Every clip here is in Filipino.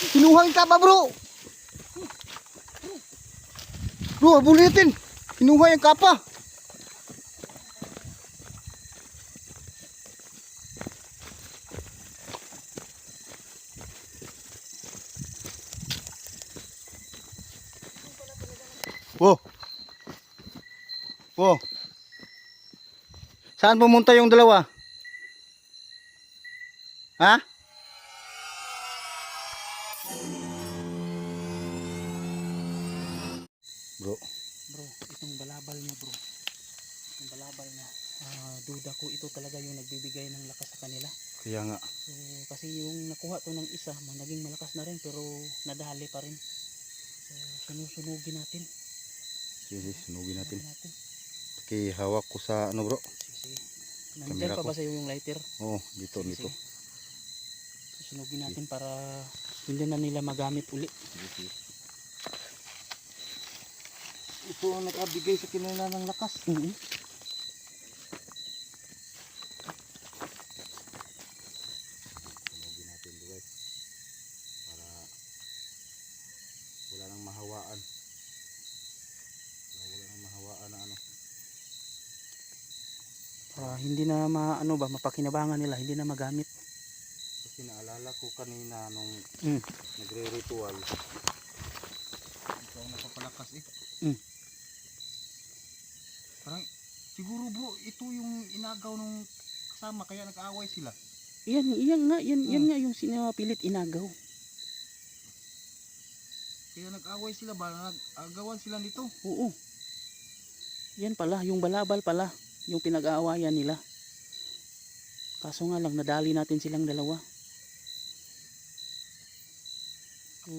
Kinuha yung kapa bro. Bro, bulitin. Kinuha yung kapa. Wow. Wow. Saan pumunta yung dalawa? Ha? Itong balabal niya bro. Itong balabal niya. ah, duda ko ito talaga yung nagbibigay ng lakas sa kanila. kaya nga. So, kasi yung nakuha to ng isa, naging malakas na rin pero nadali pa rin. So, sunusunugin natin. Sige, sunugin natin. Natin. Pakihawak ko sa ano bro. Sige, sige. Nandyan pa ba sa'yo yung lighter? Oh, dito, Sige, dito. sige. Susunugin natin para hindi na nila magamit uli. Ito ang nakabigay sa kinila ng lakas. Mhm. Sunugin natin guys. Para wala nang mahawaan. Para wala nang mahawaan na ano. Para hindi na maano ba, mapakinabangan nila, hindi na magamit. Kasi naalala ko kanina nung Mm. nagre-ritual. Ito ang napapalakas eh. Mm. Parang siguro bro, ito yung inagaw nung kasama kaya nag-aaway sila. Yan, yan nga, yan, yan Mm. nga yung sinapilit inagaw. Kaya nag-aaway sila ba? Nag-agawan sila nito. Oo. Yan pala, yung balabal pala, yung pinag-aawayan nila. Kaso nga lang, nadali natin silang dalawa. So,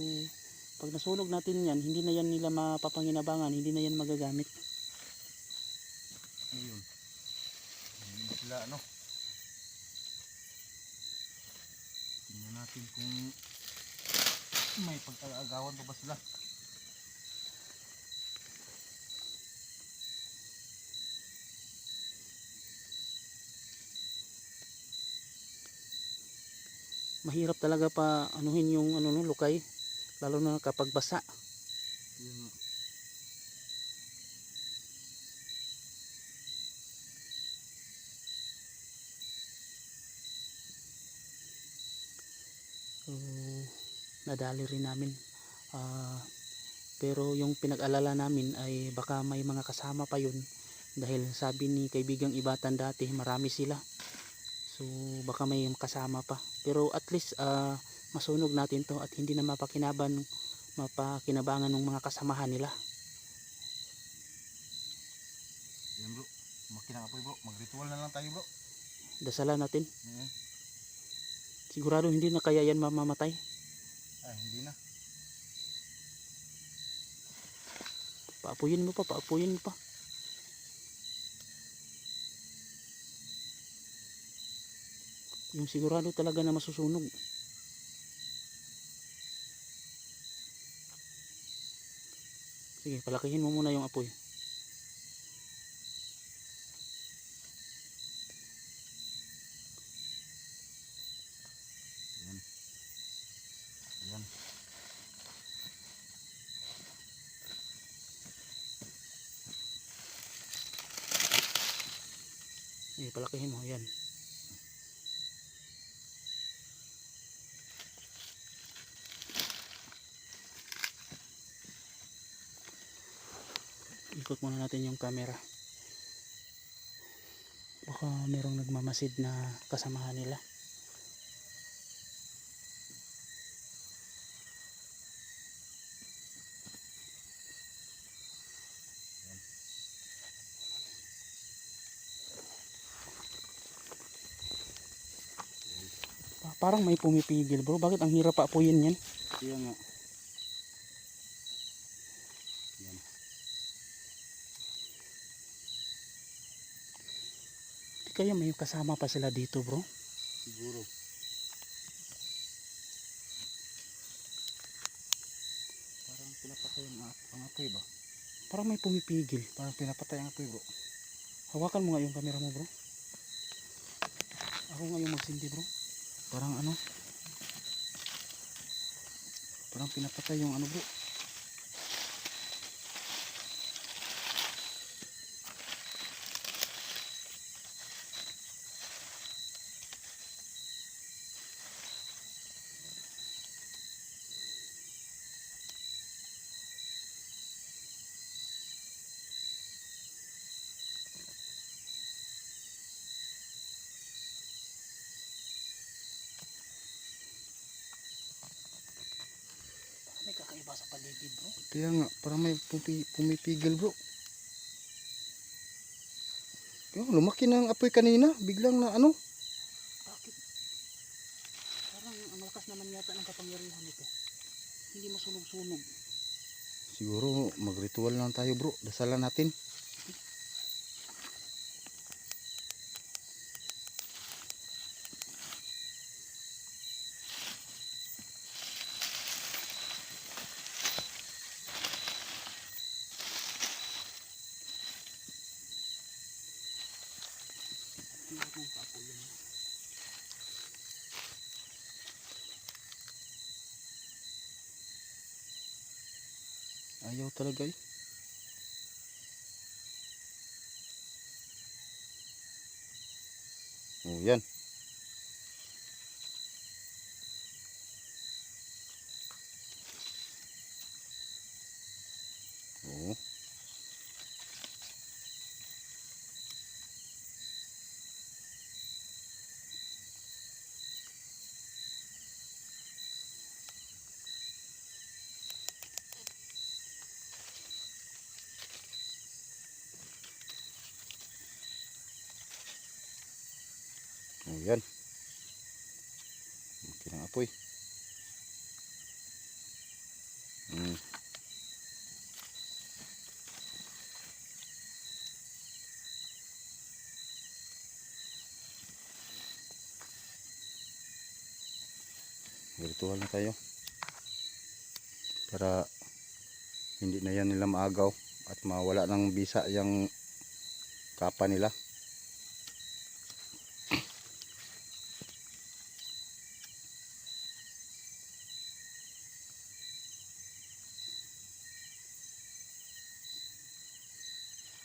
pag nasunog natin yan, hindi na yan nila mapapanginabangan, hindi na yan magagamit. Ngayon. Hindi na sila ano. Tingnan natin kung may pag-agawan pa ba sila. Mahirap talaga pa anuhin yung ano no, lukay, lalo na kapag basa. Yun nadali rin namin. Ah, pero yung pinag-alala namin ay baka may mga kasama pa yun dahil sabi ni kaibigang Ibatan dati marami sila. So baka may kasama pa. Pero at least ah, masunog natin to at hindi na mapakinaban mapakinabangan ng mga kasamahan nila. Yan bro. Makinakapoy bro. Mag-ritual na lang tayo bro. Dasalan natin. Mm. Sigurado hindi na kaya yan mamamatay. Ay, hindi na. Paapuyin mo pa, paapuyin mo pa. Yung sigurado talaga na masusunog. Sige, palakihin mo muna yung apoy. Yan. Yan. Sige, palakihin mo. Yan. Ikot muna natin yung camera. Baka merong nagmamasid na kasamahan nila. Pa- Parang may pumipigil bro. Bakit ang hirap pa apuyin yan? Yan nga. Kaya may kasama pa sila dito bro? Siguro. Parang pinapatay ang, ap- ang apoy ba? Parang may pumipigil. Parang pinapatay ang apoy bro. Hawakan mo nga yung camera mo bro. Ako nga yung magsindi bro. Parang ano. Parang pinapatay yung ano bro. May kakaiba sa paligid bro. Kaya nga, parang may pumipigil bro. Yung lumaki na ang apoy kanina. Biglang na ano. Bakit? Parang ang malakas naman yata ng kapangyarihan nito. Hindi masunog-sunog. Siguro magritual lang tayo bro. Dasalan natin. Ayaw talaga eh. Oh, yan. Oh. Oh, yan. Okay ng apoy. Hmm. Virtual na tayo. Para hindi na yan nila maagaw at mawala ng bisa yung kapa nila.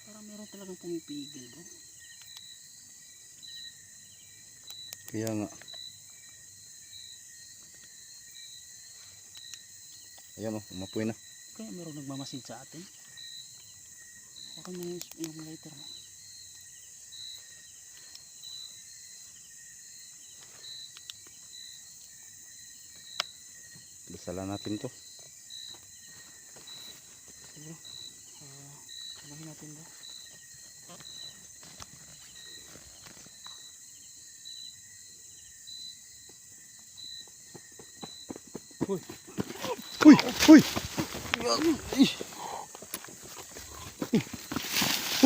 Parang meron talagang pumipigil bro. Kaya nga. Ayan o, umapoy na. Kaya meron nagmamasid sa atin. Baka mo yung, lighter mo. Dasalan natin to. Sige bro. Uh, samahin natin bro. Uy! Uy! Ih!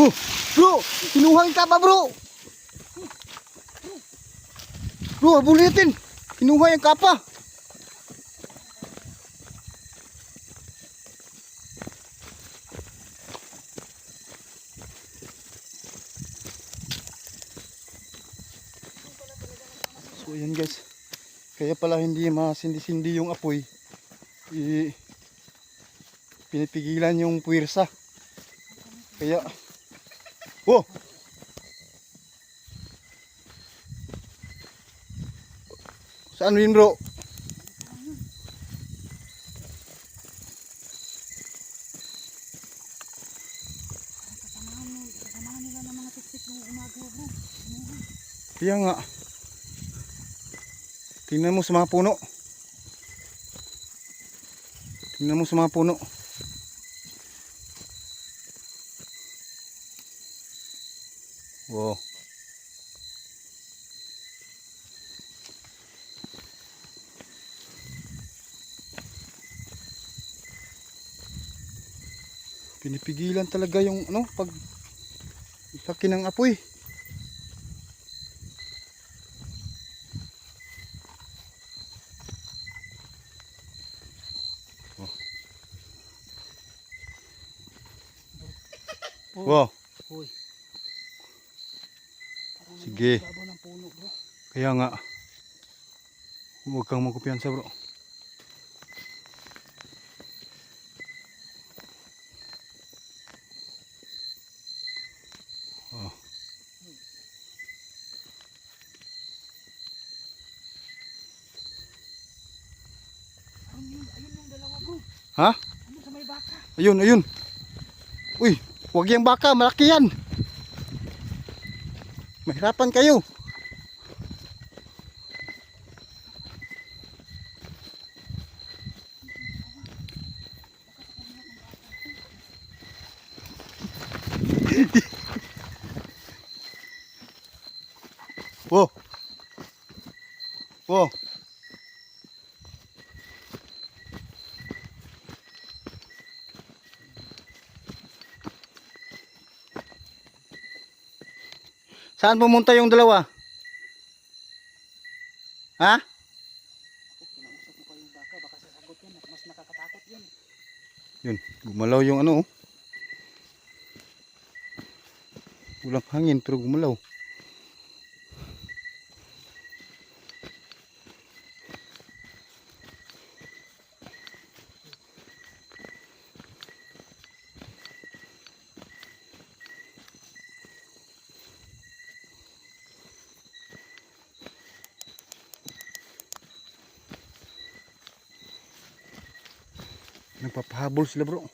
Oh! Bro! Kinuha ka pa bro! Bro, bulitin! Kinuha yung kapa! Kaya pala hindi masindi-sindi yung apoy. I pinipigilan yung puwersa. Kaya Oh! Saan yun bro? Kasamahan, mo, kasamahan nila ng mga tiktik ng umaga bro. Kaya nga. Tingnan mo sa mga puno. Tingnan mo sa mga puno. Wow. Pinipigilan talaga yung ano pag laki ng apoy. Sige. Babaw ng puno, bro. Kaya nga. Huwag kang magkumpiyansa, bro. Oh. Ha? Ayun, ayun. Uy, wag yung baka, malaki yan. Mahirapan kayo. Wo. Saan pumunta yung dalawa? Ha? Yun. Gumalaw yung ano. oh. Walang hangin pero gumalaw. Nagpapahabol sila bro.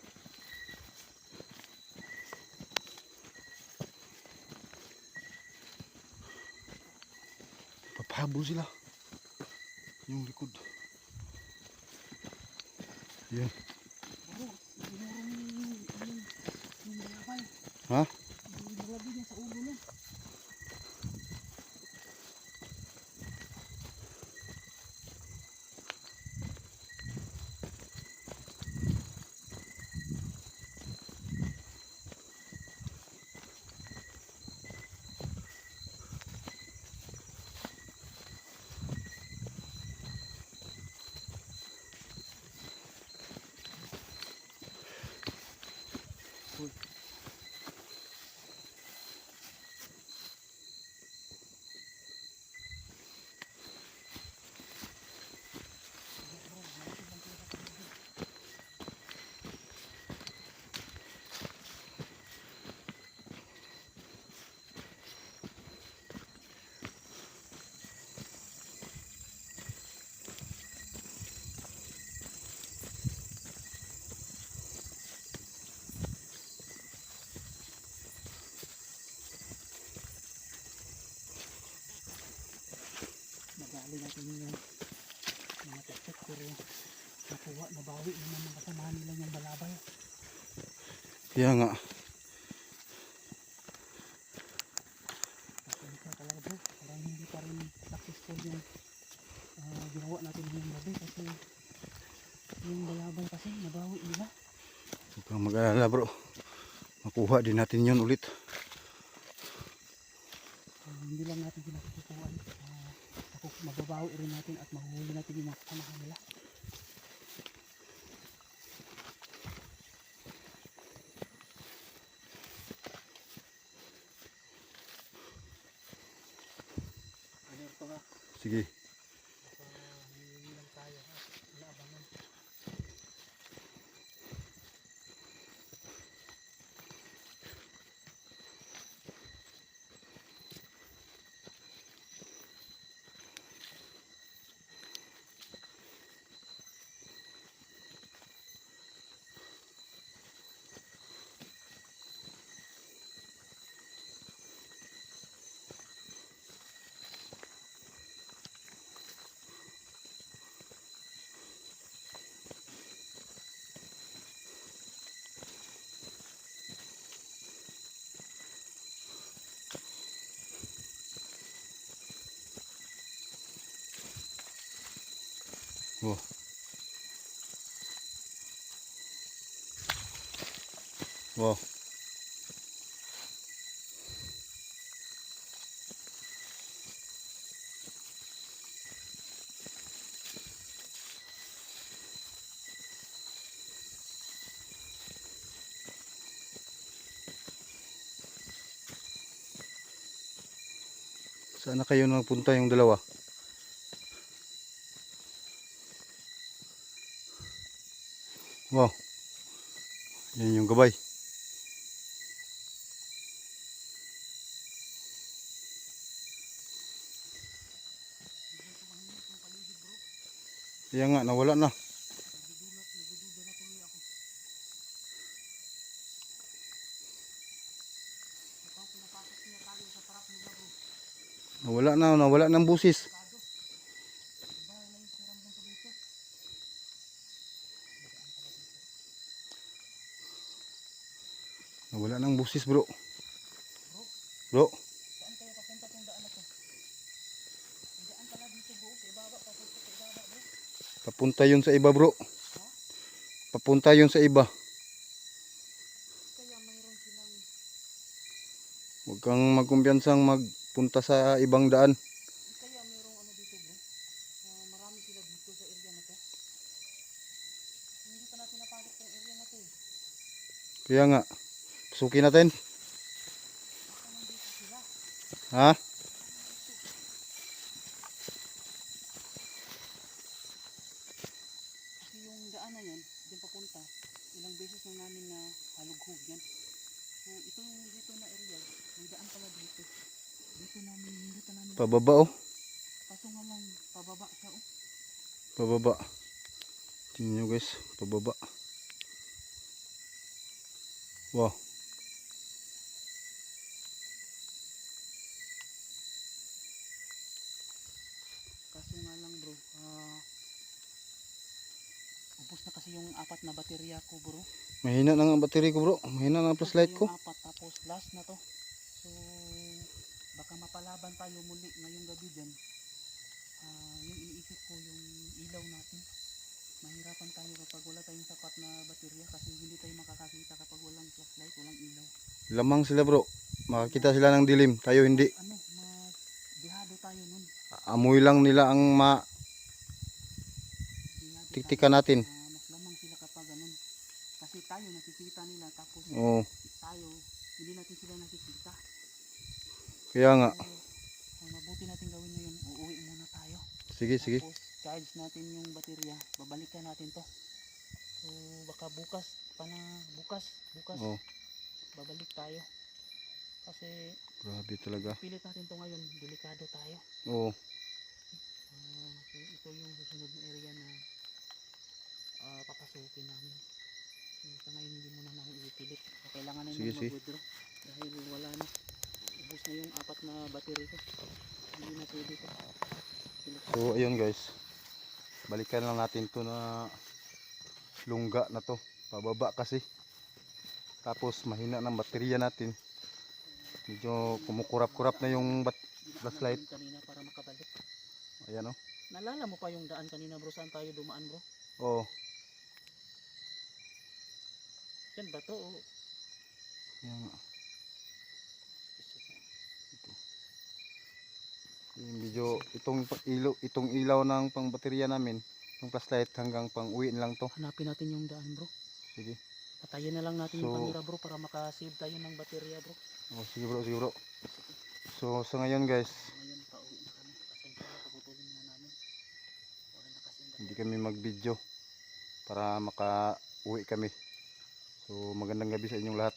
Papahabol sila. Yung likod. Yan. Ha? Yung balabay niya sa ulo nun. Nagali natin yung mga tektek pero nakuha, nabawi naman ng kasama nila yung balabay. Kaya nga. Parang hindi pa rin successful yung ah, ginawa natin ngayong gabi kasi yung balabay kasi nabawi nila. Huwag kang mag-alala bro. Makuha din natin yun ulit. Sige. Wow. Wow. Saan na kayo nagpunta yung dalawa? gabay. Kaya nga, nawala na. Nawala na, nawala ng busis. Sa ibaba bro. papunta yun sa iba bro. Papunta yun sa iba. Huwag kang magkumpiyansang magpunta sa ibang daan. Bro. Kaya nga, pasukin natin. Ha? Kasi yung daan na yan, din papunta, ilang beses na namin na halughog yan. So ito yung dito na area, may daan pala dito. Dito namin, hindi pa namin. Pababa oh. Kaso nga lang, pababa siya oh. Pababa. Tingnan nyo guys, pababa. Wow. Kaso nga lang bro, ah, ubos na kasi yung apat na baterya ko bro. Mahina na nga ang battery ko bro. Mahina na ang flashlight ko. Apat tapos last na to. So baka mapalaban tayo muli ngayong gabi din. Ah, yung iniisip ko yung ilaw natin. Mahirapan tayo kapag wala tayong sapat na baterya kasi hindi tayo makakakita kapag walang flashlight, walang ilaw. Lamang sila bro. Makakita sila ng dilim. Tayo hindi. Ano, mas dihado tayo nun. Amoy lang nila ang ma tiktikan natin. tayo. Ah, mas lamang sila kapag ganun. Kasi tayo nakikita nila tapos Oo. tayo hindi natin sila nakikita. Kaya nga. Ang mabuti natin gawin ngayon, uuwi muna tayo. Sige, sige. Tapos charge natin yung baterya, babalikan natin to. So baka bukas pa na bukas, bukas Oh, babalik tayo. Kasi grabe talaga. pilit natin to ngayon, delikado tayo. Oo. Ah, so ito yung susunod na area na ah, papasukin namin. Sa ngayon hindi muna namin ipilit. Kailangan na Sige, mag-withdraw dahil wala na. Ubus na yung apat na battery ko. Hindi na pwede to. So, ayun guys. Balikan lang natin to na lungga na to. Pababa kasi. Tapos mahina ng baterya natin. Medyo kumukurap-kurap na yung bat Flashlight. Kanina para makabalik. Ayan oh. Nalala mo pa yung daan kanina bro, saan tayo dumaan bro? Oh, Yan ba to? O, ayan nga. Yung medyo itong ilaw, itong ilaw ng pang baterya namin, yung flashlight hanggang pang uwi lang to. Hanapin natin yung daan bro. Sige. Patayin na lang natin yung So- camera bro para makasave tayo ng baterya bro. Oh, sige bro, sige bro. So sa ngayon guys, Ngayon pauwi na kami. Pasensya na namin. Na kasi yung hindi kami mag-video para maka-uwi kami. So magandang gabi sa inyong lahat.